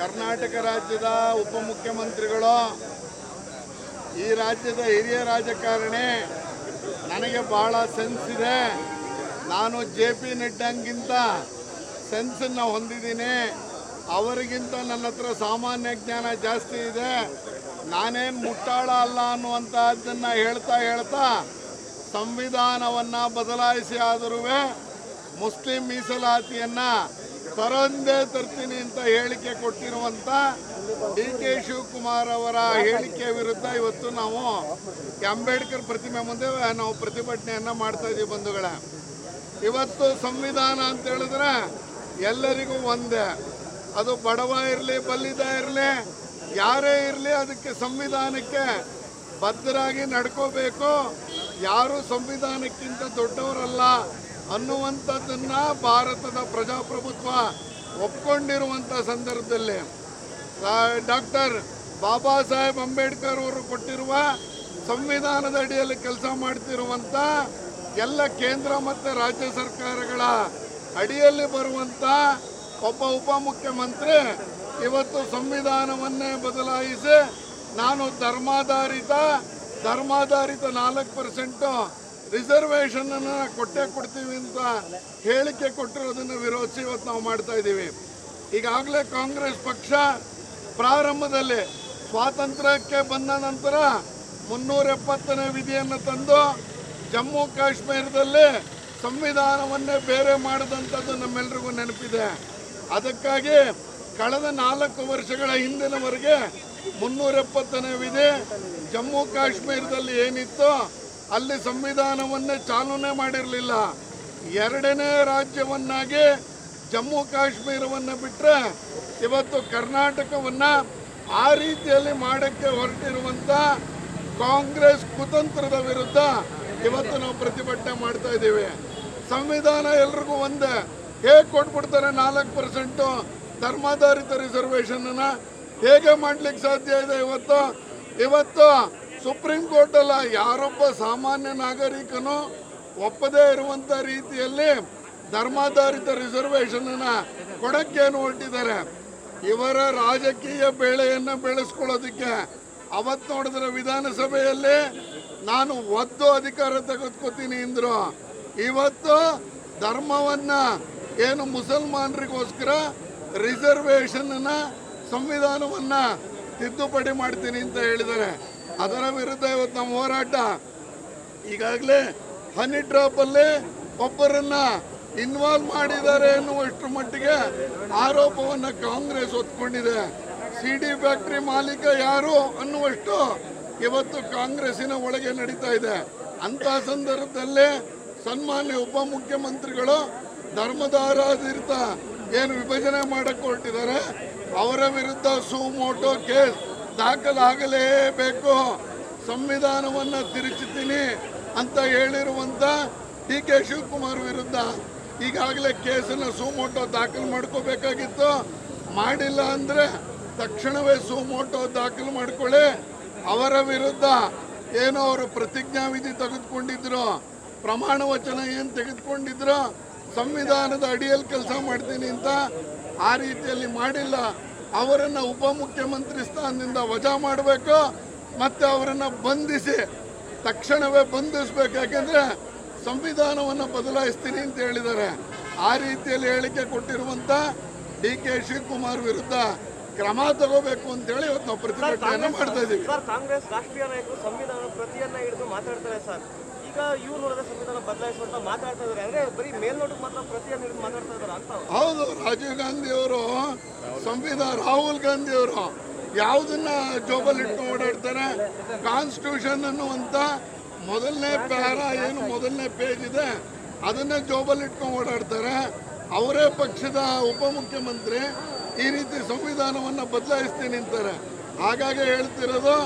ಕರ್ನಾಟಕ ರಾಜ್ಯದ ಉಪಮುಖ್ಯಮಂತ್ರಿಗಳು, ಈ ರಾಜ್ಯದ ಹಿರಿಯ ರಾಜಕಾರಣಿ, ನನಗೆ ಬಹಳ ಸೆನ್ಸ್ ಇದೆ. ನಾನು ಜೆ ಪಿ ನಡ್ಡಂಗಿಂತ ಸೆನ್ಸನ್ನು ಹೊಂದಿದ್ದೀನಿ. ಅವರಿಗಿಂತ ನನ್ನ ಹತ್ರ ಸಾಮಾನ್ಯ ಜ್ಞಾನ ಜಾಸ್ತಿ ಇದೆ. ನಾನೇನು ಮುಟ್ಟಾಳ ಅಲ್ಲ ಅನ್ನುವಂಥದ್ದನ್ನು ಹೇಳ್ತಾ ಹೇಳ್ತಾ ಸಂವಿಧಾನವನ್ನು ಬದಲಾಯಿಸಿ ಆದರೂ ಮುಸ್ಲಿಂ ಮೀಸಲಾತಿಯನ್ನು ತರಂದೇ ತರ್ತೀನಿ ಅಂತ ಹೇಳಿಕೆ ಕೊಟ್ಟಿರುವಂಥ ಡಿ ಕೆ ಶಿವಕುಮಾರ್ ಅವರ ಹೇಳಿಕೆ ವಿರುದ್ಧ ಇವತ್ತು ನಾವು ಅಂಬೇಡ್ಕರ್ ಪ್ರತಿಮೆ ಮುಂದೆ ನಾವು ಪ್ರತಿಭಟನೆಯನ್ನ ಮಾಡ್ತಾ ಇದೀವಿ ಬಂಧುಗಳ. ಇವತ್ತು ಸಂವಿಧಾನ ಅಂತ ಹೇಳಿದ್ರೆ ಎಲ್ಲರಿಗೂ ಒಂದೇ. ಅದು ಬಡವ ಇರಲಿ, ಬಲ್ಲಿದ ಇರಲಿ, ಯಾರೇ ಇರಲಿ ಅದಕ್ಕೆ ಸಂವಿಧಾನಕ್ಕೆ ಬದ್ಧರಾಗಿ ನಡ್ಕೋಬೇಕು. ಯಾರು ಸಂವಿಧಾನಕ್ಕಿಂತ ದೊಡ್ಡವರಲ್ಲ ಅನ್ನುವಂಥದ್ದನ್ನು ಭಾರತದ ಪ್ರಜಾಪ್ರಭುತ್ವ ಒಪ್ಕೊಂಡಿರುವಂಥ ಸಂದರ್ಭದಲ್ಲಿ ಡಾಕ್ಟರ್ ಬಾಬಾ ಸಾಹೇಬ್ ಅಂಬೇಡ್ಕರ್ ಅವರು ಕೊಟ್ಟಿರುವ ಸಂವಿಧಾನದ ಅಡಿಯಲ್ಲಿ ಕೆಲಸ ಮಾಡ್ತಿರುವಂಥ ಎಲ್ಲ ಕೇಂದ್ರ ಮತ್ತು ರಾಜ್ಯ ಸರ್ಕಾರಗಳ ಅಡಿಯಲ್ಲಿ ಬರುವಂಥ ಒಬ್ಬ ಉಪಮುಖ್ಯಮಂತ್ರಿ ಇವತ್ತು ಸಂವಿಧಾನವನ್ನೇ ಬದಲಾಯಿಸಿ ನಾನು ಧರ್ಮಾಧಾರಿತ ಧರ್ಮಾಧಾರಿತ ನಾಲ್ಕು ಪರ್ಸೆಂಟು ಅನ್ನ ಕೊಟ್ಟೇ ಕೊಡ್ತೀವಿ ಅಂತ ಹೇಳಿಕೆ ಕೊಟ್ಟಿರೋದನ್ನು ವಿರೋಧಿಸಿ ಇವತ್ತು ನಾವು ಮಾಡ್ತಾ ಇದ್ದೀವಿ. ಈಗಾಗಲೇ ಕಾಂಗ್ರೆಸ್ ಪಕ್ಷ ಪ್ರಾರಂಭದಲ್ಲಿ ಸ್ವಾತಂತ್ರ್ಯಕ್ಕೆ ಬಂದ ನಂತರ ಮುನ್ನೂರ ಎಪ್ಪತ್ತನೇ ವಿಧಿಯನ್ನು ತಂದು ಜಮ್ಮು ಕಾಶ್ಮೀರದಲ್ಲಿ ಸಂವಿಧಾನವನ್ನೇ ಬೇರೆ ಮಾಡಿದಂಥದ್ದು ನಮ್ಮೆಲ್ರಿಗೂ ನೆನಪಿದೆ. ಅದಕ್ಕಾಗಿ ಕಳೆದ ನಾಲ್ಕು ವರ್ಷಗಳ ಹಿಂದಿನವರೆಗೆ ಮುನ್ನೂರ ಎಪ್ಪತ್ತನೇ ವಿಧಿ ಜಮ್ಮು ಕಾಶ್ಮೀರದಲ್ಲಿ ಏನಿತ್ತು ಅಲ್ಲಿ ಸಂವಿಧಾನವನ್ನೇ ಚಾಲನೆ ಮಾಡಿರಲಿಲ್ಲ. ಎರಡನೇ ರಾಜ್ಯವನ್ನಾಗಿ ಜಮ್ಮು ಕಾಶ್ಮೀರವನ್ನು ಬಿಟ್ಟರೆ ಇವತ್ತು ಕರ್ನಾಟಕವನ್ನು ಆ ರೀತಿಯಲ್ಲಿ ಮಾಡಕ್ಕೆ ಹೊರಟಿರುವಂಥ ಕಾಂಗ್ರೆಸ್ ಕುತಂತ್ರದ ವಿರುದ್ಧ ಇವತ್ತು ನಾವು ಪ್ರತಿಭಟನೆ ಮಾಡ್ತಾ ಇದ್ದೀವಿ. ಸಂವಿಧಾನ ಎಲ್ರಿಗೂ ಒಂದೇ. ಹೇಗೆ ಕೊಟ್ಬಿಡ್ತಾರೆ ನಾಲ್ಕು ಪರ್ಸೆಂಟು ಧರ್ಮಾಧಾರಿತ ರಿಸರ್ವೇಷನ್ ಹೇಗೆ ಮಾಡ್ಲಿಕ್ಕೆ ಸಾಧ್ಯ ಇದೆ ಇವತ್ತು? ಇವತ್ತು ಸುಪ್ರೀಂ ಕೋರ್ಟ್ ಅಲ್ಲ, ಯಾರೊಬ್ಬ ಸಾಮಾನ್ಯ ನಾಗರಿಕನು ಒಪ್ಪದೇ ಇರುವಂತ ರೀತಿಯಲ್ಲಿ ಧರ್ಮಾಧಾರಿತ ರಿಸರ್ವೇಷನ್ ಕೊಡಕ್ಕೇನು ಹೊರಟಿದ್ದಾರೆ? ಇವರ ರಾಜಕೀಯ ಬೇಳೆಯನ್ನು ಬೆಳೆಸ್ಕೊಳ್ಳೋದಕ್ಕೆ ಅವತ್ತು ನೋಡಿದ್ರೆ ವಿಧಾನಸಭೆಯಲ್ಲಿ ನಾನು ಒದ್ದು ಅಧಿಕಾರ ತೆಗೆದುಕೊತೀನಿ ಅಂದ್ರು ಇವತ್ತು ಧರ್ಮವನ್ನ ಏನು ಮುಸಲ್ಮಾನರಿಗೋಸ್ಕರ ರಿಸರ್ವೇಷನ್ನ ಸಂವಿಧಾನವನ್ನ ತಿದ್ದುಪಡಿ ಮಾಡ್ತೀನಿ ಅಂತ ಹೇಳಿದ್ದಾರೆ ಅದರ ವಿರುದ್ಧ ಇವತ್ತು ನಮ್ಮ ಹೋರಾಟ. ಈಗಾಗಲೇ ಹನಿ ಡ್ರಾಪಲ್ಲಿ ಒಬ್ಬರನ್ನ ಇನ್ವಾಲ್ವ್ ಮಾಡಿದ್ದಾರೆ ಎನ್ನುವಷ್ಟರ ಮಟ್ಟಿಗೆ ಆರೋಪವನ್ನು ಕಾಂಗ್ರೆಸ್ ಹೊತ್ಕೊಂಡಿದೆ. ಸಿ ಡಿ ಫ್ಯಾಕ್ಟ್ರಿ ಮಾಲೀಕ ಯಾರು ಅನ್ನುವಷ್ಟು ಇವತ್ತು ಕಾಂಗ್ರೆಸ್ಸಿನ ಒಳಗೆ ನಡೀತಾ ಇದೆ. ಅಂಥ ಸಂದರ್ಭದಲ್ಲಿ ಸನ್ಮಾನ್ಯ ಉಪಮುಖ್ಯಮಂತ್ರಿಗಳು ಧರ್ಮದಾರಾಧಿರಿತ ಏನು ವಿಭಜನೆ ಮಾಡಕ್ಕೆ ಹೊರಟಿದ್ದಾರೆ, ಅವರ ವಿರುದ್ಧ ಸುಮೋಟೋ ಕೇಸ್ ದಾಖಲಾಗಲೇಬೇಕು. ಸಂವಿಧಾನವನ್ನು ತಿರುಚುತ್ತೀನಿ ಅಂತ ಹೇಳಿರುವಂಥ ಡಿ ಕೆ ಶಿವಕುಮಾರ್ ವಿರುದ್ಧ ಈಗಾಗಲೇ ಕೇಸನ್ನು ಸುಮೋಟೋ ದಾಖಲು ಮಾಡ್ಕೋಬೇಕಾಗಿತ್ತು. ಮಾಡಿಲ್ಲ ಅಂದರೆ ತಕ್ಷಣವೇ ಸುಮೋಟೋ ದಾಖಲು ಮಾಡ್ಕೊಳ್ಳಿ. ಅವರ ವಿರುದ್ಧ ಏನೋ ಅವರು ಪ್ರತಿಜ್ಞಾ ವಿಧಿ ತೆಗೆದುಕೊಂಡಿದ್ರು, ಪ್ರಮಾಣ ವಚನ ಏನು ತೆಗೆದುಕೊಂಡಿದ್ರು ಸಂವಿಧಾನದ ಅಡಿಯಲ್ಲಿ ಕೆಲಸ ಮಾಡ್ತೀನಿ ಅಂತ ಆ ರೀತಿಯಲ್ಲಿ ಮಾಡಿಲ್ಲ ಅವರನ್ನ ಉಪಮುಖ್ಯಮಂತ್ರಿ ಸ್ಥಾನದಿಂದ ವಜಾ ಮಾಡಬೇಕು ಮತ್ತೆ ಅವರನ್ನ ಬಂಧಿಸಿ ತಕ್ಷಣವೇ ಬಂಧಿಸಬೇಕು. ಯಾಕೆಂದ್ರೆ ಸಂವಿಧಾನವನ್ನು ಬದಲಾಯಿಸ್ತೀನಿ ಅಂತ ಹೇಳಿದ್ದಾರೆ. ಆ ರೀತಿಯಲ್ಲಿ ಹೇಳಿಕೆ ಕೊಟ್ಟಿರುವಂತ ಡಿ ಕೆ ಶಿವಕುಮಾರ್ ವಿರುದ್ಧ ಕ್ರಮ ತಗೋಬೇಕು ಅಂತ ಹೇಳಿ ಇವತ್ತು ನಾವು ಪ್ರತಿಭಟನೆ ಮಾಡ್ತಾ ಇದ್ದೀವಿ. ಕಾಂಗ್ರೆಸ್ ರಾಷ್ಟ್ರೀಯ ನಾಯಕರು ಸಂವಿಧಾನ ಪ್ರತಿಯನ್ನ ಹಿಡಿದು ಮಾತಾಡ್ತಾರೆ ಸರ್. ಹೌದು, ರಾಜೀವ್ ಗಾಂಧಿ ಅವರು ಸಂವಿಧಾನ, ರಾಹುಲ್ ಗಾಂಧಿ ಅವರು ಯಾವುದನ್ನ ಜೋಬಲ್ಲಿ ಇಟ್ಕೊಂಡು ಓಡಾಡ್ತಾರೆ? ಕಾನ್ಸ್ಟಿಟ್ಯೂಷನ್ ಅನ್ನುವಂತ ಮೊದಲನೇ ಪ್ಯಾರ ಏನು ಮೊದಲನೇ ಪೇಜ್ ಇದೆ. ಅದನ್ನೇ ಜೋಬಲ್ಲಿ ಇಟ್ಕೊಂಡು ಓಡಾಡ್ತಾರೆ. ಅವರೇ ಪಕ್ಷದ ಉಪಮುಖ್ಯಮಂತ್ರಿ. ಈ ರೀತಿ ಸಂವಿಧಾನವನ್ನು ಬದಲಾಯಿಸ್ತೀನಿ ಅಂತಾರೆ. ಹಾಗಾಗಿ ಹೇಳ್ತಿರೋದು,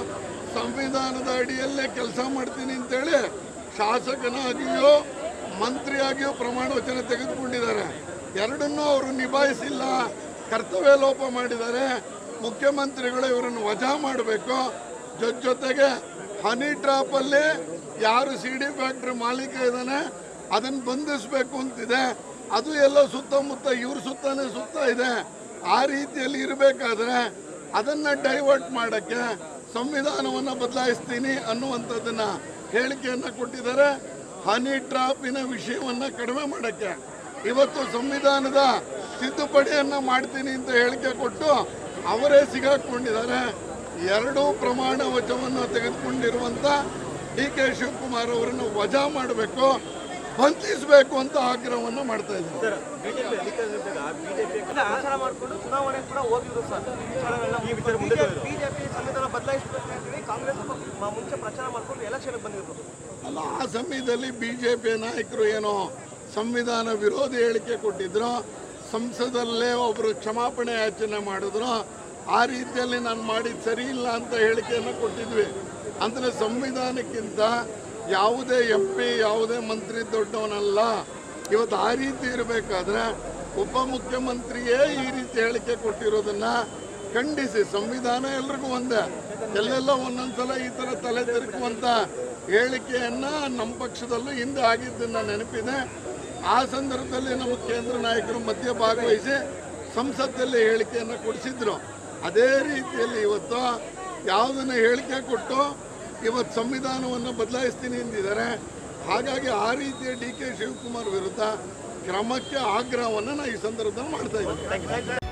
ಸಂವಿಧಾನದ ಅಡಿಯಲ್ಲೇ ಕೆಲಸ ಮಾಡ್ತೀನಿ ಅಂತೇಳಿ ಶಾಸಕನಾಗಿಯೋ ಮಂತ್ರಿಯಾಗಿಯೋ ಪ್ರಮಾಣ ವಚನ ತೆಗೆದುಕೊಂಡಿದ್ದಾರೆ. ಎರಡನ್ನೂ ಅವರು ನಿಭಾಯಿಸಿಲ್ಲ. ಕರ್ತವ್ಯ ಲೋಪ ಮಾಡಿದ್ದಾರೆ. ಮುಖ್ಯಮಂತ್ರಿಗಳು ಇವರನ್ನು ವಜಾ ಮಾಡಬೇಕು. ಜೊತೆ ಜೊತೆಗೆ ಹನಿ ಟ್ರಾಪಲ್ಲಿ ಯಾರು ಸಿ ಡಿ ಫ್ಯಾಕ್ಟ್ರಿ ಮಾಲೀಕ ಇದ್ದಾನೆ, ಅದನ್ನು ಬಂಧಿಸಬೇಕು ಅಂತಿದೆ. ಅದು ಎಲ್ಲ ಸುತ್ತಮುತ್ತ, ಇವ್ರ ಸುತ್ತಾನೆ ಸುತ್ತ ಇದೆ. ಆ ರೀತಿಯಲ್ಲಿ ಇರಬೇಕಾದ್ರೆ ಅದನ್ನು ಡೈವರ್ಟ್ ಮಾಡೋಕ್ಕೆ ಸಂವಿಧಾನವನ್ನು ಬದಲಾಯಿಸ್ತೀನಿ ಅನ್ನುವಂಥದ್ದನ್ನ ಹೇಳಿಕೆಯನ್ನು ಕೊಟ್ಟಿದ್ದಾರೆ. ಹನಿ ಟ್ರಾಪಿನ ವಿಷಯವನ್ನು ಕಡಿಮೆ ಮಾಡೋಕ್ಕೆ. ಇವತ್ತು ಸಂವಿಧಾನದ ತಿದ್ದುಪಡಿಯನ್ನು ಮಾಡ್ತೀನಿ ಅಂತ ಹೇಳಿಕೆ ಕೊಟ್ಟು ಅವರೇ ಸಿಗಾಕೊಂಡಿದ್ದಾರೆ. ಎರಡೂ ಪ್ರಮಾಣ ವಚವನ್ನು ತೆಗೆದುಕೊಂಡಿರುವಂಥ ಡಿ ಕೆ ಶಿವಕುಮಾರ್ ಅವರನ್ನು ವಜಾ ಮಾಡಬೇಕು ಬಂಧಿಸಬೇಕು ಅಂತ ಆಗ್ರಹವನ್ನು ಮಾಡ್ತಾ ಇದ್ದಾರೆ ಚುನಾವಣೆ ಕೂಡ ಹೋಗಿದ್ರು ಸರ್ ವಿಚಾರಗಳನ್ನ ಬಿಜೆಪಿ ಸಂವಿಧಾನ ಬದಲಾಯಿಸಬೇಕು ಅಂತೇಳಿ ಕಾಂಗ್ರೆಸ್ ಮ- ಮುಂಚೆ ಪ್ರಚಾರ ಮಾಡ್ಕೊಂಡು ಬಂದಿದ್ರು ಅಲ್ಲ, ಆ ಸಮಯದಲ್ಲಿ ಬಿ ಜೆ ಪಿ ನಾಯಕರು ಏನೋ ಸಂವಿಧಾನ ವಿರೋಧಿ ಹೇಳಿಕೆ ಕೊಟ್ಟಿದ್ರು, ಸಂಸದಲ್ಲೇ ಒಬ್ಬರು ಕ್ಷಮಾಪಣೆ ಯಾಚನೆ ಮಾಡಿದ್ರು, ಆ ರೀತಿಯಲ್ಲಿ ನಾನು ಮಾಡಿದ್ದು ಸರಿ ಇಲ್ಲ ಅಂತ ಹೇಳಿಕೆಯನ್ನು ಕೊಟ್ಟಿದ್ವಿ. ಅಂದರೆ ಸಂವಿಧಾನಕ್ಕಿಂತ ಯಾವುದೇ ಎಂ ಪಿ, ಯಾವುದೇ ಮಂತ್ರಿ ದೊಡ್ಡವನಲ್ಲ, ಇವತ್ತು ಆ ರೀತಿ ಇರಬೇಕಾದ್ರೆ ಉಪಮುಖ್ಯಮಂತ್ರಿಯೇ ಈ ರೀತಿ ಹೇಳಿಕೆ ಕೊಟ್ಟಿರೋದನ್ನ ಖಂಡಿಸಿ, ಸಂವಿಧಾನ ಎಲ್ರಿಗೂ ಒಂದೇ. ಎಲ್ಲೆಲ್ಲ ಒಂದೊಂದ್ಸಲ ಈ ಥರ ತಲೆ ತಿರುಗುವಂತ ಹೇಳಿಕೆಯನ್ನ ನಮ್ಮ ಪಕ್ಷದಲ್ಲೂ ಹಿಂದೆ ಆಗಿದ್ದನ್ನ ನೆನಪಿದೆ. ಆ ಸಂದರ್ಭದಲ್ಲಿ ನಮ್ಮ ಕೇಂದ್ರ ನಾಯಕರು ಮಧ್ಯ ಭಾಗವಹಿಸಿ ಸಂಸತ್ತಲ್ಲಿ ಹೇಳಿಕೆಯನ್ನು ಕೊಡಿಸಿದ್ರು. ಅದೇ ರೀತಿಯಲ್ಲಿ ಇವತ್ತು ಯಾವುದನ್ನು ಹೇಳಿಕೆ ಕೊಟ್ಟು ಇವತ್ತು ಸಂವಿಧಾನವನ್ನು ಬದಲಾಯಿಸ್ತೀನಿ ಎಂದಿದ್ದಾರೆ ಹಾಗಾಗಿ ಆ ರೀತಿಯ ಡಿ ಕೆ ಶಿವಕುಮಾರ್ ವಿರುದ್ಧ ಕ್ರಮಕ್ಕೆ ಆಗ್ರಹವನ್ನು ನಾನು ಈ ಸಂದರ್ಭದಲ್ಲಿ ಮಾಡ್ತಾ ಇದ್ದೀನಿ.